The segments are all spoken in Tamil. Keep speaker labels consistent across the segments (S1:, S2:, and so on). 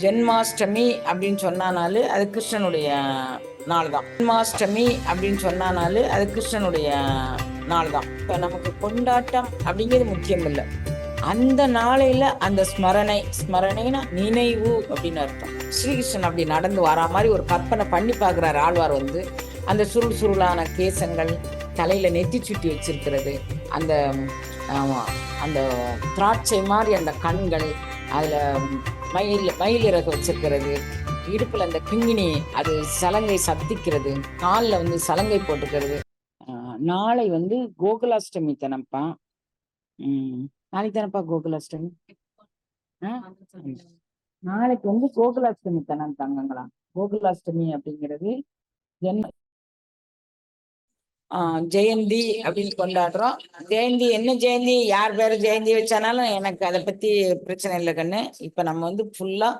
S1: ஜென் ஜென்மாஷ்டமி அப்படின்னு சொன்னானாலே அது கிருஷ்ணனுடைய நாள் தான் ஜென்மாஷ்டமி அப்படின்னு சொன்னானாலே அது கிருஷ்ணனுடைய நாள் தான் இப்போ நமக்கு கொண்டாட்டம் அப்படிங்கிறது முக்கியம் இல்லை அந்த நாளையில அந்த ஸ்மரணை ஸ்மரணைனா நினைவு அப்படின்னு அர்த்தம். ஸ்ரீகிருஷ்ணன் அப்படி நடந்து வரா மாதிரி ஒரு கற்பனை பண்ணி பார்க்குறாரு ஆழ்வார் வந்து. அந்த சுருள் சுருளான கேசங்கள் தலையில நெத்தி சுட்டி வச்சிருக்கிறது. அந்த அந்த திராட்சை மாதிரி அந்த கண்கள் அதில் மயில் மயில் இறகு வச்சிருக்கிறது. இடுப்புல அந்த கிங்கினி அது சலங்கை சத்திக்கிறது. காலில் வந்து சலங்கை போட்டுக்கிறது. நாளை வந்து கோகுலாஷ்டமி தனப்பா. உம் நாளைக்கு தானப்பா கோகுலாஷ்டமி? நாளைக்கு வந்து கோகுலாஷ்டமி தனம் தங்கங்களா கோகுலாஷ்டமி அப்படிங்கிறது ஜென்ம ஜெயந்தி அப்படின்னு கொண்டாடுறோம். ஜெயந்தி என்ன ஜெயந்தி? யார் பேர் ஜெயந்தி வச்சானாலும் எனக்கு அதை பத்தி பிரச்சனை இல்லை கண்ணு. இப்ப நம்ம வந்து ஃபுல்லா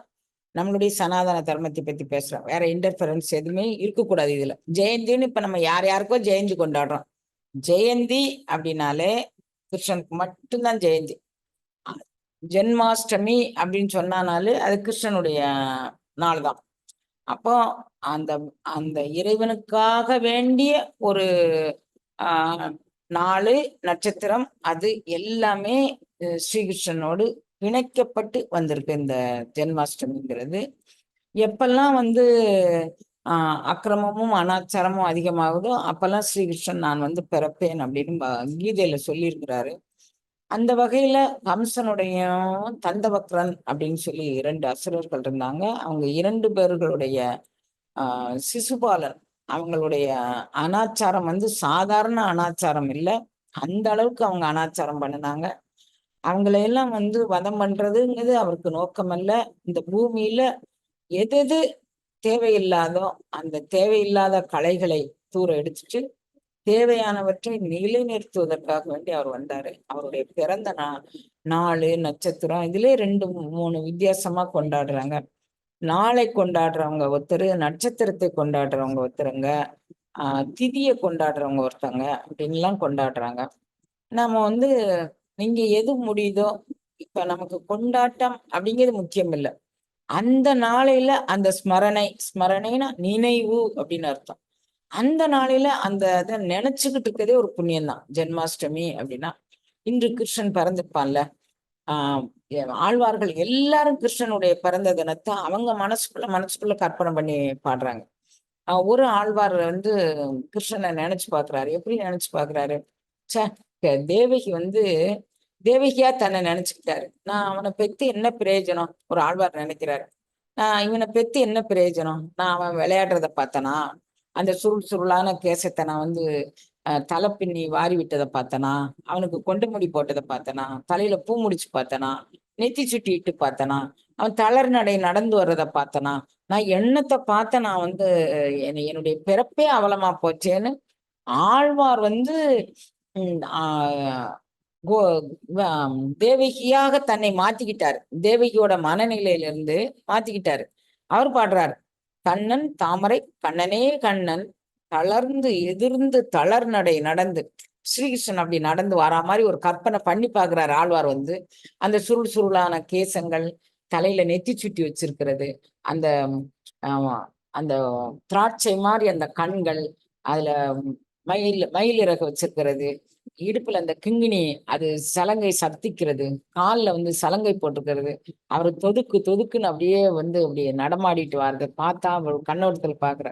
S1: நம்மளுடைய சனாதன தர்மத்தை பத்தி பேசுறோம். வேற இன்டர்ஃபரன்ஸ் எதுவுமே இருக்கக்கூடாது இதுல. ஜெயந்தின்னு இப்ப நம்ம யார் யாருக்கோ ஜெயந்தி கொண்டாடுறோம். ஜெயந்தி அப்படின்னாலே கிருஷ்ணனுக்கு மட்டும்தான் ஜெயந்தி. ஜென்மாஷ்டமி அப்படின்னு சொன்னானாலே அது கிருஷ்ணனுடைய நாள் தான் அப்போ அந்த அந்த இறைவனுக்காக வேண்டிய ஒரு ஆஹ் நட்சத்திரம் அது எல்லாமே ஸ்ரீகிருஷ்ணனோடு பிணைக்கப்பட்டு வந்திருக்கு இந்த ஜென்மாஷ்டமிங்கிறது. எப்பெல்லாம் வந்து ஆஹ் அக்கிரமமும் அனாச்சாரமும் அதிகமாகுதோ அப்பெல்லாம் ஸ்ரீகிருஷ்ணன் நான் வந்து பிறப்பேன் அப்படின்னு கீதையில சொல்லியிருக்கிறாரு. அந்த வகையில கம்சனுடைய தந்தவக்ரன் அப்படின்னு சொல்லி இரண்டு அசுரர்கள் இருந்தாங்க. அவங்க இரண்டு பேர்களுடைய ஆஹ் சிசுபாலன். அவங்களுடைய அனாச்சாரம் வந்து சாதாரண அனாச்சாரம் இல்லை. அந்த அளவுக்கு அவங்க அனாச்சாரம் பண்ணினாங்க. அவங்களையெல்லாம் வந்து வதம் பண்றதுங்கிறது அவருக்கு நோக்கமல்ல. இந்த பூமியில எது எது தேவையில்லாதோ அந்த தேவையில்லாத கலைகளை தூர எடுத்துட்டு தேவையானவற்றை நிலைநிறுத்துவதற்காக வேண்டி அவர் வந்தாரு. அவருடைய பிறந்த நா நாலு நட்சத்திரம் இதுலயே ரெண்டு மூணு வித்தியாசமா கொண்டாடுறாங்க. நாளை கொண்டாடுறவங்க ஒருத்தர் நட்சத்திரத்தை கொண்டாடுறவங்க ஒருத்தருங்க ஆஹ் திதியை கொண்டாடுறவங்க ஒருத்தங்க அப்படின்லாம் கொண்டாடுறாங்க. நம்ம வந்து நீங்க எது முடியுதோ இப்ப நமக்கு கொண்டாட்டம் அப்படிங்கிறது முக்கியம் இல்லை அந்த நாளையில அந்த ஸ்மரணை ஸ்மரணைனா நினைவு அப்படின்னு அர்த்தம். அந்த நாளையில அந்த இதை நினைச்சுக்கிட்டு இருக்கதே ஒரு புண்ணியம் தான் ஜென்மாஷ்டமி அப்படின்னா இன்று கிருஷ்ணன் பிறந்திருப்பான்ல ஆஹ் ஆழ்வார்கள் எல்லாரும் கிருஷ்ணனுடைய பிறந்த தினத்தை அவங்க மனசுக்குள்ள மனசுக்குள்ள கற்பனை பண்ணி பாடுறாங்க. ஒரு ஆழ்வார் வந்து கிருஷ்ணனை நினைச்சு பாக்குறாரு. எப்படி நினைச்சு பாக்குறாரு? ச்சே தேவகி வந்து தேவகியா தன்னை நினைச்சுக்கிட்டாரு. நான் அவனை பெத்து என்ன பிரயோஜனம்? ஒரு ஆழ்வார் நினைக்கிறாரு. நான் இவனை பெத்து என்ன பிரயோஜனம்? நான் அவன் விளையாடுறத பார்த்தனா? அந்த சுருள் சுருளான கேசத்தை நான் வந்து அஹ், தலை பின்னி வாரி விட்டதை பார்த்தனா அவனுக்கு கொண்டு முடி போட்டதை பார்த்தனா தலையில பூ முடிச்சு பார்த்தனா நெத்தி சுட்டி இட்டு பார்த்தனா அவன் தளர் நடை நடந்து வர்றதை பார்த்தனா நான் எண்ணத்தை பார்த்த நான் வந்து என்னுடைய பிறப்பே அவலமா போச்சேன்னு ஆழ்வார் வந்து உம், கோ- தேவகியாக தன்னை மாத்திக்கிட்டாரு. தேவகியோட மனநிலையிலிருந்து மாத்திக்கிட்டாரு. அவர் பாடுறாரு கண்ணன் தாமரை கண்ணனே கண்ணன் தளர்ந்து எதிர்ந்து தளர் நடை நடந்து. ஸ்ரீகிருஷ்ணன் அப்படி நடந்து வரா மாதிரி ஒரு கற்பனை பண்ணி பாக்குறாரு ஆழ்வார் வந்து. அந்த சுருள் சுருளான கேசங்கள் தலையில நெத்தி சுட்டி வச்சிருக்கிறது. அந்த அந்த திராட்சை மாதிரி அந்த கண்கள் அதுல மயில் மயில் இறகு வச்சிருக்கிறது. இடுப்புல அந்த கிங்கினி அது சலங்கை சத்திக்கிறது கால்ல வந்து சலங்கை போட்டுக்கிறது. அவர் தொதுக்கு தொதுக்குன்னு அப்படியே வந்து அப்படியே நடமாடிட்டு வர்றதை பார்த்தா அவர் கண்ணோட்டத்துல பாக்குற.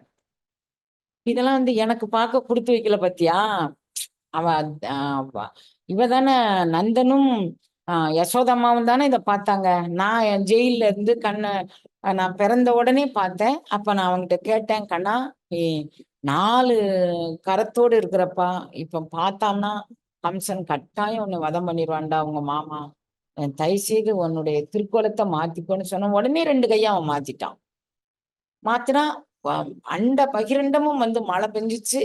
S1: இதெல்லாம் வந்து எனக்கு பார்க்க கொடுத்து வைக்கல பாத்தியா? அவ ஆஹ் இவ தானே நந்தனும் ஆஹ் யசோதம்மாவும் தானே இதை பார்த்தாங்க. நான் என் ஜெயில்ல இருந்து கண்ணை நான் பிறந்த உடனே பார்த்தேன். அப்ப நான் அவன்கிட்ட கேட்டேன் கண்ணா நீ நாலு கரத்தோடு இருக்கிறப்பா இப்ப பார்த்தான்னா கம்சன் கட்டாயம் உன்னை வதம் பண்ணிடுவான்டா உங்க மாமா. தயவு செய்து உன்னுடைய திருக்கோலத்தை மாத்திக்கோன்னு சொன்ன உடனே ரெண்டு கையா அவன் மாத்திட்டான். மாத்தினா அண்ட பகிரண்டமும் வந்து மழை பெஞ்சிச்சு.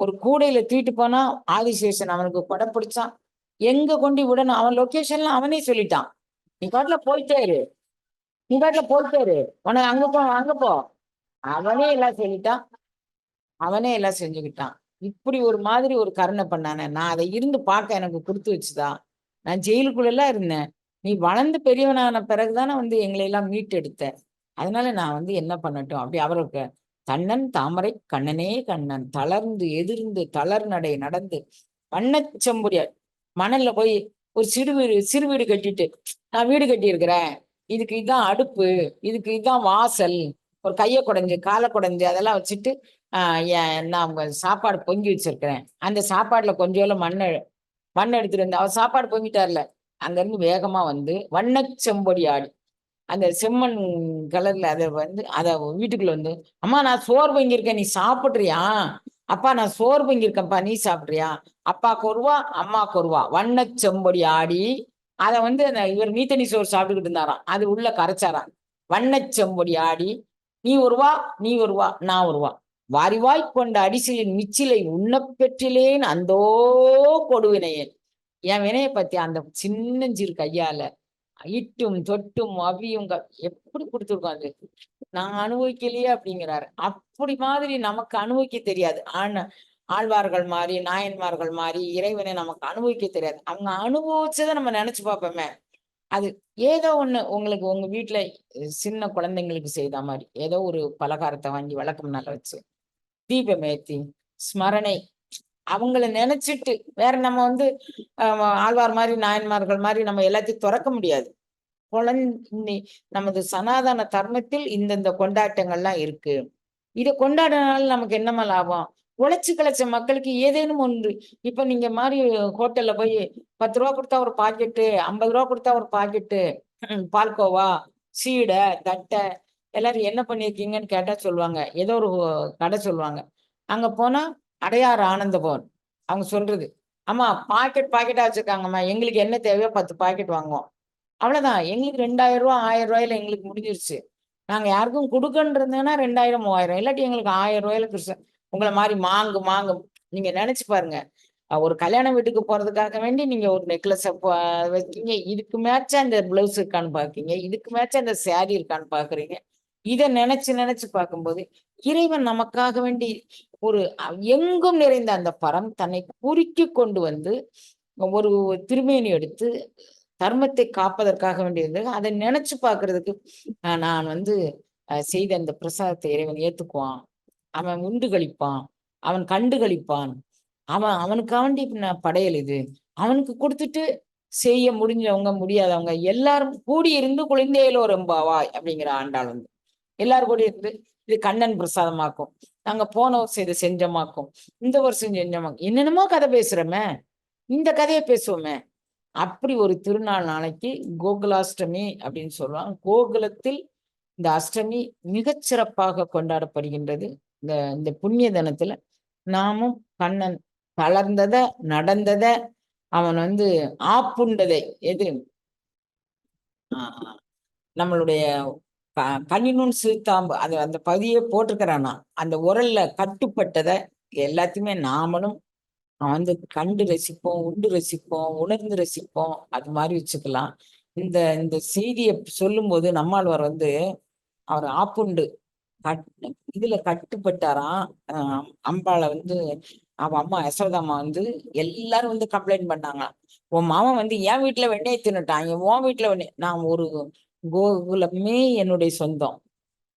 S1: ஒரு கூடையில தூக்கிட்டு போனா ஆதிசேஷன் அவனுக்கு கொடை பிடிச்சான். எங்க கொண்டு விடணும்? அவன் லொக்கேஷன்லாம் அவனே சொல்லிட்டான். நீ காட்டுல போயிட்டே இரு நீ காட்டுல போயிட்டே இரு உனக்கு அங்க போ அங்க போ. அவனே எல்லாம் சொல்லிட்டான். அவனே எல்லாம் செஞ்சுக்கிட்டான். இப்படி ஒரு மாதிரி ஒரு கருணை பண்ணானே. நான் அதை இருந்து பார்க்க எனக்கு கொடுத்து வச்சுதா? நான் ஜெயிலுக்குள்ள எல்லாம் இருந்தேன். நீ வளர்ந்து பெரியவனான பிறகுதானே வந்து எங்களை எல்லாம் மீட்டெடுத்த. அதனால நான் வந்து என்ன பண்ணட்டும்? அப்படி அவருக்கு தன்னன் தாமரை கண்ணனே கண்ணன். தளர்ந்து எதிர்ந்து தளர் நடை நடந்து பண்ணச்செம்புரிய மணல்ல போய் ஒரு சிறு வீடு சிறு வீடு கட்டிட்டு நான் வீடு கட்டியிருக்கிறேன். இதுக்கு இதான் அடுப்பு. இதுக்கு இதான் வாசல். ஒரு கையை குடைஞ்சு காலை குடைஞ்சு அதெல்லாம் வச்சுட்டு நான் உங்க சாப்பாடு பொங்கி வச்சிருக்கிறேன். அந்த சாப்பாடுல கொஞ்சோல மண்ணை மண் எடுத்துட்டு வந்து அவர் சாப்பாடு பொங்கிட்டார்ல. அங்கிருந்து வேகமா வந்து வண்ண செம்பொடி ஆடி. அந்த செம்மண் கலர்ல அதை வந்து அதை வீட்டுக்குள்ள வந்து அம்மா நான் சோறு பொங்கியிருக்கேன் நீ சாப்பிட்றியா? அப்பா நான் சோறு பொங்கியிருக்கேன்ப்பா நீ சாப்பிட்றியா? அப்பா கொருவா அம்மா கொருவா வண்ண செம்பொடி ஆடி அதை வந்து அந்த இவர் நீத்தனி சோறு சாப்பிட்டுக்கிட்டு இருந்தாராம். அது உள்ள கரைச்சாராம். வண்ண செம்பொடி ஆடி நீ ஒருவா நீ ஒருவா நான் ஒருவா வாரிவாய் கொண்ட அடிசிலின் மிச்சிலை உண்ணப்பெற்றிலேன் அந்தோ கொடுவினையேன். என் வினையை பத்தி அந்த சின்னஞ்சிறு கையால இட்டும் தொட்டும் அவியும் எப்படி கொடுத்துருக்கோம் அது? நான் அனுபவிக்கலையே அப்படிங்கிறாரு. அப்படி மாதிரி நமக்கு அனுபவிக்க தெரியாது. ஆன ஆழ்வார்கள் மாதிரி நாயன்மார்கள் மாதிரி இறைவனை நமக்கு அனுபவிக்க தெரியாது. அவங்க அனுபவிச்சதை நம்ம நினைச்சு பார்ப்போமே. அது ஏதோ ஒண்ணு உங்களுக்கு உங்க வீட்டுல சின்ன குழந்தைங்களுக்கு செய்த மாதிரி ஏதோ ஒரு பலகாரத்தை வாங்கி வழக்கம் நல்ல வச்சு. தீபமேத்தி ஸ்மரணை. அவங்கள நினைச்சிட்டு வேற நம்ம வந்து ஆஹ், ஆழ்வார் மாதிரி நாயன்மார்கள் மாதிரி நம்ம எல்லாத்தையும் திறக்க முடியாது. குழந்தை நமது சனாதன தர்மத்தில் இந்தந்த கொண்டாட்டங்கள்லாம் இருக்கு. இதை கொண்டாடினால நமக்கு என்னமா லாபம்? உழைச்சி கிளைச்ச மக்களுக்கு ஏதேனும் ஒன்று. இப்ப நீங்க மாதிரி ஹோட்டல்ல போய் பத்து ரூபா கொடுத்தா ஒரு பாக்கெட்டு ஐம்பது ரூபா கொடுத்தா ஒரு பாக்கெட்டு பால்கோவா சீடை தட்டை எல்லாரும் என்ன பண்ணியிருக்கீங்கன்னு கேட்டா சொல்லுவாங்க. ஏதோ ஒரு கடை சொல்லுவாங்க. அங்க போனா அடையாறு ஆனந்த பவன். அவங்க சொல்றது ஆமா பாக்கெட் பாக்கெட்டா வச்சிருக்காங்கம்மா. எங்களுக்கு என்ன தேவையோ பத்து பாக்கெட் வாங்குவோம். அவ்வளவுதான். எங்களுக்கு ரெண்டாயிரம் ரூபா ஆயிரம் ரூபாயில எங்களுக்கு முடிஞ்சிருச்சு. நாங்க யாருக்கும் கொடுக்கன்றதுன்னா ரெண்டாயிரம் மூவாயிரம். இல்லாட்டி எங்களுக்கு ஆயிரம் ரூபாயில கிருஷ்ண உங்களை மாதிரி மாங்கு மாங்கு. நீங்க நினைச்சு பாருங்க. ஒரு கல்யாண வீட்டுக்கு போறதுக்காக வேண்டி நீங்க ஒரு நெக்லஸை வைக்கீங்க. இதுக்கு மேட்சா இந்த பிளவுஸ் இருக்கான்னு பாக்கீங்க இதுக்கு மேட்சா இந்த சேரீ இருக்கான்னு பாக்குறீங்க. இதை நினைச்சு நினைச்சு பார்க்கும்போது இறைவன் நமக்காக வேண்டி ஒரு எங்கும் நிறைந்த அந்த பரம் தன்னை குறுக்கி கொண்டு வந்து ஒரு திருமேனி எடுத்து தர்மத்தை காப்பதற்காக வேண்டியது அதை நினைச்சு பார்க்கறதுக்கு நான் வந்து செய்த அந்த பிரசாதத்தை இறைவன் ஏத்துக்குவான். அவன் உண்டு கழிப்பான். அவன் கண்டு கழிப்பான். அவன் அவனுக்காக வேண்டி நான் படையல் இது. அவனுக்கு கொடுத்துட்டு செய்ய முடிஞ்சவங்க முடியாதவங்க எல்லாரும் கூடி இருந்து குழந்தையிலோ ரொம்பவாய் அப்படிங்கிற ஆண்டாள் வந்து. எல்லாரும் கூட இருந்து இது கண்ணன் பிரசாதமாக்கும். நாங்க போன வருஷம் இதை செஞ்சமாக்கும். இந்த வருஷம் செஞ்சமாக்கும். என்னென்னமோ கதை பேசுறோமே. இந்த கதையை பேசுவோமே. அப்படி ஒரு திருநாள் நாளைக்கு கோகுலாஷ்டமி அப்படின்னு சொல்லுவாங்க. கோகுலத்தில் இந்த அஷ்டமி மிகச்சிறப்பாக கொண்டாடப்படுகின்றது. இந்த இந்த புண்ணிய தினத்துல நாமும் கண்ணன் தளர்ந்தத நடந்தத அவன் வந்து ஆப்புண்டதை எது ஆஹ் நம்மளுடைய பன்னினூன் கண்ணினும் சீத்தாம்பு அது அந்த பகுதியே போட்டிருக்கிறானா அந்த உரல்ல கட்டுப்பட்டதை எல்லாத்தையுமே நாமளும் வந்து கண்டு ரசிப்போம் உண்டு ரசிப்போம் உணர்ந்து ரசிப்போம் அது மாதிரி வச்சுக்கலாம். இந்த இந்த செய்தியை சொல்லும்போது நம்மாழ்வார் வந்து அவர் ஆப்புண்டு கட் இதுல கட்டுப்பட்டாராம். ஆஹ் அம்பாளை வந்து அவ அம்மா யசோதாம்மா வந்து எல்லாரும் வந்து கம்ப்ளைண்ட் பண்ணாங்க உன் மாமன் வந்து என் வீட்டுல வெண்ணெய் தின்னுட்டான் என் உன் வீட்டுல வெண்ணெய் நான் ஒரு கோகுலமே என்னுடைய சொந்தம்.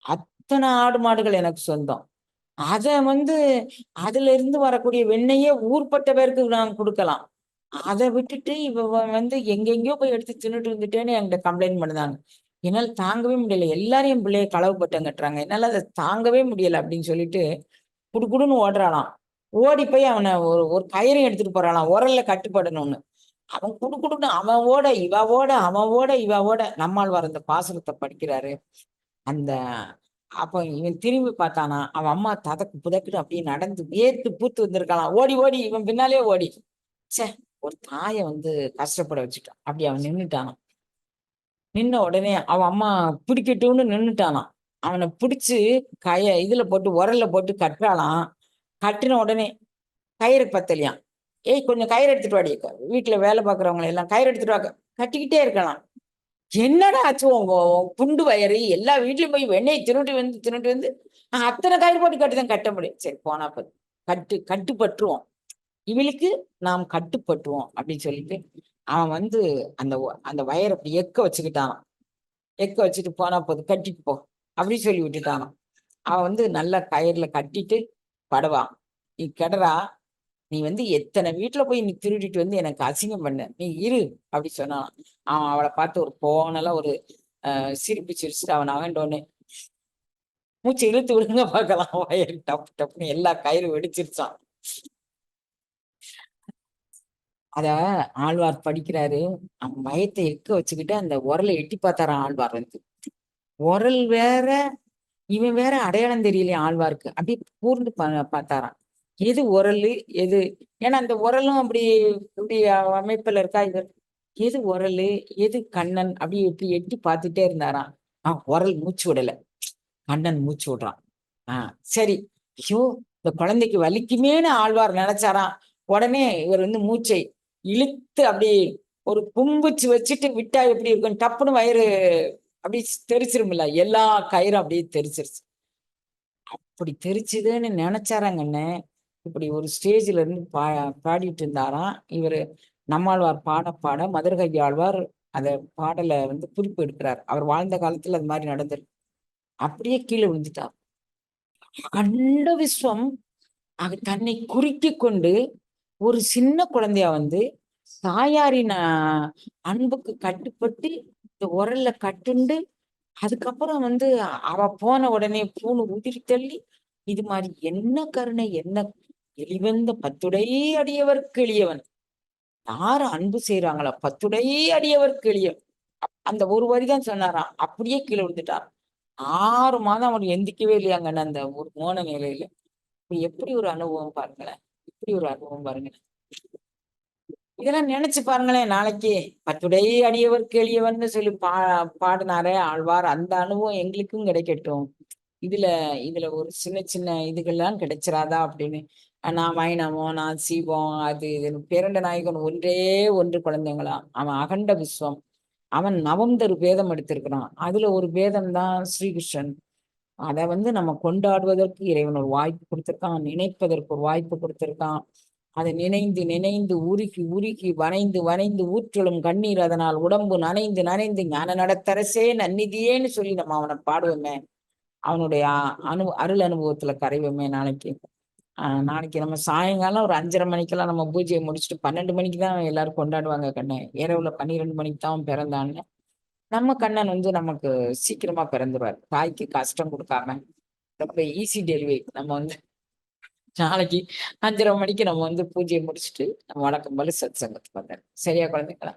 S1: அத்தனை ஆடு மாடுகள் எனக்கு சொந்தம். அதை வந்து அதுல இருந்து வரக்கூடிய வெண்ணையே ஊர்பட்ட பேருக்கு நான் கொடுக்கலாம். அதை விட்டுட்டு இவ வந்து எங்கெங்கயோ போய் எடுத்து தின்னுட்டு வந்துட்டேன்னு என்கிட்ட கம்ப்ளைண்ட் பண்ணுதாங்க. என்னால் தாங்கவே முடியல. எல்லாரும் என் பிள்ளைய களவு பட்டம் கட்டுறாங்க. என்னால அதை தாங்கவே முடியல அப்படின்னு சொல்லிட்டு குடுகுடுன்னு ஓடுறாளாம். ஓடி போய் அவனை ஒரு ஒரு கயிறையும் எடுத்துட்டு போறாளாம். உரல்ல கட்டுப்படணும்னு. அவன் குடு குடுன்னு அவவோட இவாவோட அவவோட இவாவோட நம்மாழ்வார் அந்த பாசனத்தை படிக்கிறாரு. அந்த அப்ப இவன் திரும்பி பார்த்தானா அவன் அம்மா ததக்கு புதக்குன்னு அப்படியே நடந்து வேர்த்து பூத்து வந்திருக்கானா ஓடி ஓடி இவன் பின்னாலே ஓடி. ச்சே ஒரு தாயை வந்து கஷ்டப்பட வச்சுட்டான். அப்படி அவன் நின்றுட்டானான் நின்ன உடனே அவன் அம்மா பிடிக்கட்டும்னு நின்றுட்டானான் அவனை பிடிச்சி கைய இதுல போட்டு உரல்ல போட்டு கட்டுறாளாம். கட்டின உடனே கயிறு பத்தலையான் ஏய் கொஞ்சம் கயிறு எடுத்துட்டு வாடி. வீட்டுல வேலை பார்க்குறவங்க எல்லாம் கயிறு எடுத்துட்டு வாங்க. கட்டிக்கிட்டே இருக்கலாம். என்னடா ஆச்சு உங்க புண்டு வயறு? எல்லா வீட்லயும் போய் வெண்ணெயை தின்னுட்டு வந்து தின்னுட்டு வந்து நான் அத்தனை கயிறு போட்டு கட்டிதான் கட்ட முடியும் சரி போனா போது கட்டு கட்டுப்பட்டுருவோம். இவளுக்கு நாம் கட்டுப்பட்டுவோம் அப்படின்னு சொல்லிட்டு அவன் வந்து அந்த ஒ- அந்த வயரை அப்படி எக்க வச்சுக்கிட்டான். எக்க வச்சுட்டு போனா போது கட்டிட்டு போ அப்படின்னு சொல்லி விட்டுட்டானாம் அவன் வந்து நல்லா கயிறுல கட்டிட்டு படுவான். நீ கெடரா நீ வந்து எத்தனை வீட்டுல போய் நீ திருடிட்டு வந்து எனக்கு அசிங்கம் பண்ண? நீ இரு அப்படி சொன்னான் அவன் அவளை பார்த்து ஒரு போனெல்லாம் ஒரு அஹ், சிரிப்பு சிரிச்சுட்டு அவன் அவன்டோன்னு மூச்சு இழுத்து விடுங்க பார்க்கலாம். வயர் டப் டப்னு எல்லா கயிறு வெடிச்சிருச்சான். அத ஆழ்வார் படிக்கிறாரு. அவன் பயத்தை எக்க வச்சுக்கிட்டு அந்த உரலை எட்டி பார்த்தாரான் ஆழ்வார் வந்து. உரல் வேற இவன் வேற அடையாளம் தெரியலையே ஆழ்வாருக்கு. அப்படியே கூர்ந்து பா- பார்த்தாராம். எது உரல் எது? ஏன்னா அந்த உரலும் அப்படி இப்படி அமைப்புல இருக்கா இது எது உரல் எது கண்ணன்? அப்படி இப்படி எட்டி பார்த்துட்டே இருந்தாராம். ஆஹ் உரல் மூச்சு விடல. கண்ணன் மூச்சு விடுறான். ஆஹ் சரி. ஐயோ இந்த குழந்தைக்கு வலிக்குமேன்னு ஆழ்வார் நினைச்சாராம். உடனே இவர் வந்து மூச்சை இழுத்து அப்படி ஒரு கும்புச்சு வச்சுட்டு விட்டா எப்படி இருக்கும்? டப்புன்னு வயிறு அப்படி தெரிச்சிருமில்ல. எல்லா கயிறும் அப்படியே தெரிச்சிருச்சு. அப்படி தெரிச்சுதுன்னு நினைச்சாராங்கண்ணே. இப்படி ஒரு ஸ்டேஜ்ல இருந்து பா பாடிட்டு இருந்தாராம். இவரு நம்மாழ்வார் பாட பாட மதுரகையாழ்வார் அந்த பாடலை வந்து குறிப்பு எடுக்கிறார். அவர் வாழ்ந்த காலத்துல அது மாதிரி நடந்திருக்கு. அப்படியே கீழே விழுந்துட்டார். கண்ட விஸ்வம் அது தன்னை குறுக்கி கொண்டு ஒரு சின்ன குழந்தையா வந்து தாயாரின் அன்புக்கு கட்டுப்பட்டு இந்த உரல்ல கட்டுண்டு அதுக்கப்புறம் வந்து அவ போன உடனே பூணு உதிரி தள்ளி இது மாதிரி என்ன கருணை என்ன எளிவந்த பத்துடை அடியவர்க்கு எளியவன். யாரு அன்பு செய்யறாங்களா பத்துடை அடியவர்க்கு எளியவன். அந்த ஒரு வரிதான் சொன்னாராம். அப்படியே கீழே விழுந்துட்டார். ஆறு மாதம் அவர் எந்திக்கவே இல்லையாங்க அந்த ஒரு மோன நிலையில எப்படி ஒரு அனுபவம் பாருங்களேன். இப்படி ஒரு அனுபவம் பாருங்களேன். இதெல்லாம் நினைச்சு பாருங்களேன் நாளைக்கு பத்துடை அடியவர்க்கு எளியவன்னு சொல்லி பா பாடினாரே ஆழ்வார். அந்த அனுபவம் எங்களுக்கும் கிடைக்கட்டும். இதுல இதுல ஒரு சின்ன சின்ன இதுகள்லாம் கிடைச்சிடாதா அப்படின்னு நான் மைனமோ நான் சீவம் அது இது பேரண்ட நாயகன் ஒன்றே ஒன்று குழந்தைங்களா? அவன் அகண்ட விஸ்வம். அவன் நவந்தர் பேதம் எடுத்திருக்கிறான். அதுல ஒரு பேதம் தான் ஸ்ரீகிருஷ்ணன். அதை வந்து நம்ம கொண்டாடுவதற்கு இறைவன் ஒரு வாய்ப்பு கொடுத்துருக்கான். நினைப்பதற்கு ஒரு வாய்ப்பு கொடுத்துருக்கான். அதை நினைந்து நினைந்து உருகி உருகி வனைந்து வனைந்து ஊற்றலும் கண்ணீர் அதனால் உடம்பு நனைந்து நனைந்து ஞான நடத்தரசே நன்னிதியேன்னு சொல்லி நம்ம அவனை பாடுவோமே. அவனுடைய அனு அருள் அனுபவத்துல கரைவோமே நாளைக்கு. நாளைக்கு நம்ம சாயங்காலம் ஒரு அஞ்சரை மணிக்கெல்லாம் நம்ம பூஜையை முடிச்சுட்டு பன்னெண்டு மணிக்கு தான் எல்லாரும் கொண்டாடுவாங்க கண்ணன் இரவுல பன்னிரெண்டு மணிக்கு தான் பிறந்தான்னு. நம்ம கண்ணன் வந்து நமக்கு சீக்கிரமா பிறந்துருவார். தாய்க்கு கஷ்டம் கொடுக்காம. ரொம்ப ஈஸி டெலிவரி நம்ம வந்து நாளைக்கு அஞ்சரை மணிக்கு நம்ம வந்து பூஜையை முடிச்சுட்டு நம்ம வழக்கம் போல சத் சங்கத்துக்கு வந்தார் சரியா குழந்தைங்களா?